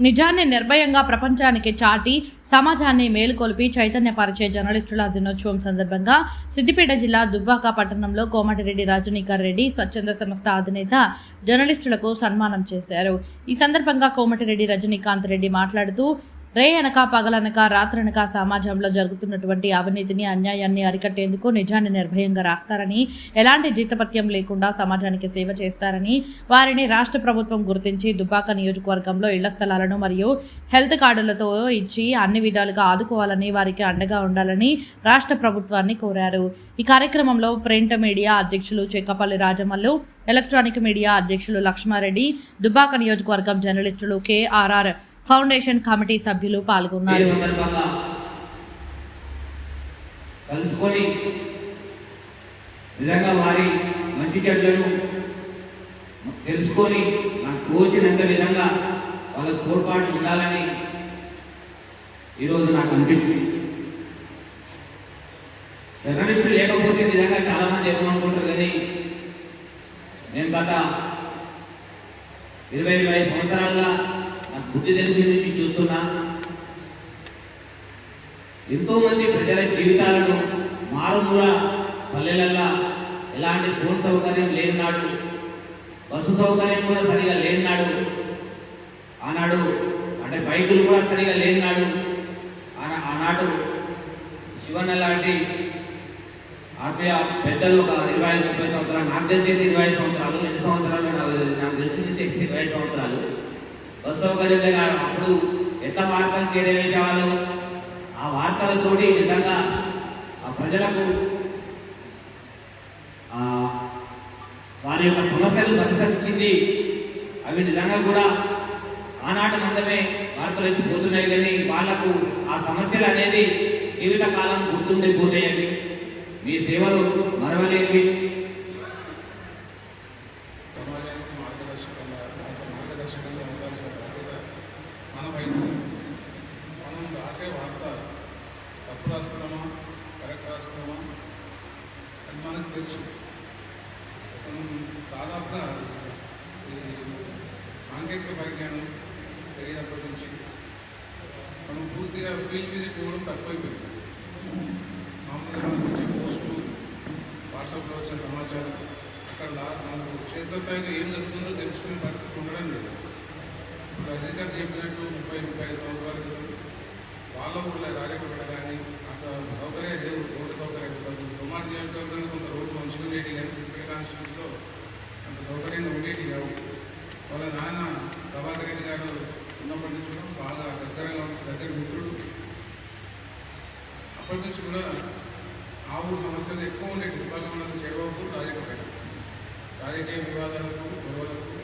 నిజాన్ని నిర్భయంగా ప్రపంచానికి చాటి సమాజాన్ని మేలుకొల్పి చైతన్యపరిచే జర్నలిస్టుల దినోత్సవం సందర్భంగా సిద్దిపేట జిల్లా దుబ్బాక పట్టణంలో కోమటిరెడ్డి రాజనీకర్ రెడ్డి స్వచ్ఛంద సంస్థ అధినేత జర్నలిస్టులకు సన్మానం చేశారు. ఈ సందర్భంగా కోమటిరెడ్డి రజనీకాంత్ రెడ్డి మాట్లాడుతూ రే అనక పగలనక రాత్రనక సమాజంలో జరుగుతున్నటువంటి అవినీతిని అన్యాయాన్ని అరికట్టేందుకు నిజాన్ని నిర్భయంగా రాస్తారని ఎలాంటి జీతపత్యం లేకుండా సమాజానికి సేవ చేస్తారని వారిని రాష్ట్ర ప్రభుత్వం గుర్తించి దుబ్బాక నియోజకవర్గంలో ఇళ్ళ స్థలాలను మరియు హెల్త్ కార్డులతో ఇచ్చి అన్ని విధాలుగా ఆదుకోవాలని వారికి అండగా ఉండాలని రాష్ట్ర ప్రభుత్వాన్ని కోరారు. ఈ కార్యక్రమంలో ప్రింట్ మీడియా అధ్యక్షులు చెక్కపల్లి రాజమల్లు ఎలక్ట్రానిక్ మీడియా అధ్యక్షులు లక్ష్మారెడ్డి దుబ్బాక నియోజకవర్గం జర్నలిస్టులు కేఆర్ఆర్ ఫౌండేషన్ కమిటీ సభ్యులు పాల్గొన్నారు. కలుసుకొని నిజంగా వారి మంచి చెడ్లను తెలుసుకొని నాకు తోచినంత విధంగా వాళ్ళకు తోడ్పాటు ఉండాలని ఈరోజు నాకు అనిపించింది. జర్నలిస్టులు లేకపోతే నిజంగా చాలా మంది ఏమనుకుంటారు కానీ నేను గత ఇరవై ఇరవై ఐదు సంవత్సరాలుగా నాకు బుద్ధి తెలిసి నుంచి చూస్తున్నా. ఎంతో మంది ప్రజల జీవితాలను మారుమూల పల్లెలల్లో ఎలాంటి ఫోన్ సౌకర్యం లేనినాడు బస్సు సౌకర్యం కూడా సరిగా లేని ఆనాడు అంటే బైకులు కూడా సరిగా లేనినాడు ఆనాడు శివన్న లాంటి ఆత్మీయ పెద్దలు ఒక ఇరవై ఐదు ముప్పై సంవత్సరాలు నాకు తెలిసి ఇరవై ఐదు సంవత్సరాలు ఎన్ని సంవత్సరాలు నాకు నాకు తెలిసి ఇరవై ఐదు సంవత్సరాలు బస్ సౌకర్యం లేక అప్పుడు ఎంత వార్తలు చేరవేసేవాళ్ళు ఆ వార్తలతోటి నిజంగా ఆ ప్రజలకు వారి యొక్క సమస్యలు పరిశీలించింది. అవి నిజంగా కూడా ఆనాటి మందమే వార్తలు వచ్చి పోతున్నాయి కానీ వాళ్ళకు ఆ సమస్యలు అనేది జీవితకాలం గుర్తుండిపోతాయని మీ సేవలు మరవలేవి పూర్తిగా ఫీల్డ్ విజిట్ ఇవ్వడం తక్కువైపోయింది. మామూలుగా వచ్చే పోస్టు వాట్సాప్లో వచ్చిన సమాచారం అక్కడ మనకు క్షేత్రస్థాయిగా ఏం జరుగుతుందో తెలుసుకునే పరిస్థితి ఉండడం లేదు. ఇప్పుడు రజనీ చెప్పినట్టు ముప్పై ముప్పై ఐదు సంవత్సరాల క్రితం వాళ్ళ ఊళ్ళో రాజకపేట కానీ అక్కడ సౌకర్యాలు లేవు రోడ్డు సౌకర్యాలు కాదు కుమార్ నియోజకవర్గంలో కొంత రోడ్డు మంచిగా ఉండేటి కానీ ప్రిపేర్ కాన్స్టిట్యూషన్లో అంత సౌకర్యంగా ఉండేటి కావు. వాళ్ళ నాన్న ప్రభాకర్ రెడ్డి గారు ఉన్నప్పటి అప్పటి నుంచి కూడా ఆవు సమస్యలు ఎక్కువ ఉండే కుటుంబాలు మనం చేరవకు రాజకీయ రాజకీయ వివాదాలకు గొడవలకు